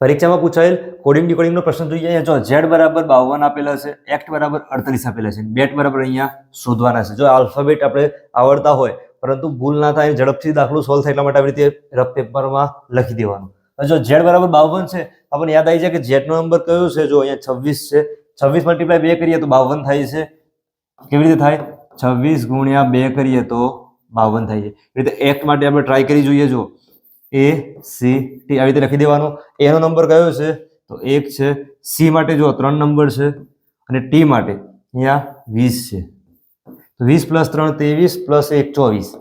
પરીક્ષામાં પૂછાયેલ કોડિંગ ડીકોડિંગનો પ્રશ્ન જોઈએ અહીંયા જો ઝેડ બરાબર બાવન આપેલા છે એક્ટ બરાબર અડતાલીસ આપેલા છે બેટ બરાબર અહીંયા શોધવાના છે. જો આલ્ફાબેટ આપણે આવડતા હોય, પરંતુ ભૂલ ના થાય, ઝડપથી દાખલો સોલ્વ થાય એટલા માટે આવી રીતે રફ પેપરમાં લખી દેવાનું. જો ઝેડ બરાબર બાવન છે આપણને યાદ આવી જાય કે ઝેડનો નંબર કયો છે? જો અહીંયા છવ્વીસ છે, છવ્વીસ મલ્ટીપ્લાય બે કરીએ તો બાવન થાય છે. કેવી રીતે થાય? છવ્વીસ ગુણ્યા બે કરીએ તો બાવન થાય છે. એ રીતે એક્ટ માટે આપણે ટ્રાય કરી જોઈએ, જો એ સી ટી આવી રીતે લખી દેવાનો. એનો નંબર કયો છે? તો એક છે સી માટે જો ત્રણ નંબર છે. અને ટી માટે અહીંયા વીસ છે. તો વીસ પ્લસ ત્રણ ત્રેવીસ પ્લસ એક ચોવીસ.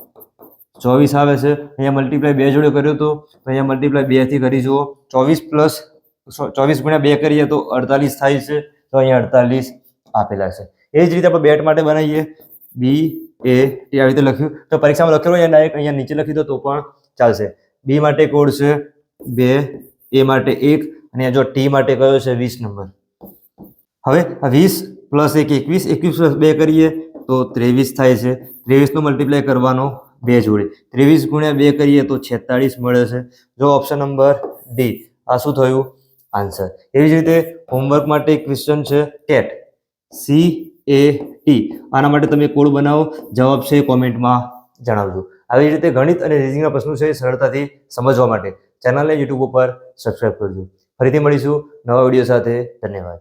ચોવીસ આવે છે. અહીંયા મલ્ટીપ્લાય બે જોડે કર્યો તો અહીંયા મલ્ટીપ્લાય બેથી કરી જુઓ. ચોવીસ પ્લસ ચોવીસ ગુણ્યા બે કરીએ તો અડતાલીસ થાય છે. તો અહીંયા અડતાલીસ આપેલા છે. એ જ રીતે આપણે બેટ માટે બનાવીએ. બી એ ટી આવી રીતે લખ્યું. તો પરીક્ષામાં લખેલું અહીંયા ડાયરેક્ટ અહીંયા નીચે લખી દો તો પણ ચાલશે. બી માટે કોડ છે, બે, એ માટે એક, અને જો ટી માટે કયો છે, વીસ નંબર. હવે આ વીસ પ્લસ એક એકવીસ એકવીસ પ્લસ બે કરીએ તો ત્રેવીસ થાય છે. ત્રેવીસનો મલ્ટીપ્લાય કરવાનો બે જોડે. ત્રેવીસ ગુણ્યા બે કરીએ તો છેતાળીસ મળે છે. જો ઓપ્શન નંબર ડી આ શું થયું? આન્સર એવી જ રીતે હોમવર્ક માટે ક્વેશ્ચન છે ટેટ સી એ ટી આના માટે તમે કોડ બનાવો, જવાબ છે કોમેન્ટમાં જણાવજો. આવી રીતે ગણિત અને રીઝનિંગના પ્રશ્નો છે સરળતાથી સમજવા માટે. ચેનલને યુટ્યુબ ઉપર સબસ્ક્રાઈબ કરજો. ફરીથી મળીશું નવા વીડિયો સાથે. ધન્યવાદ.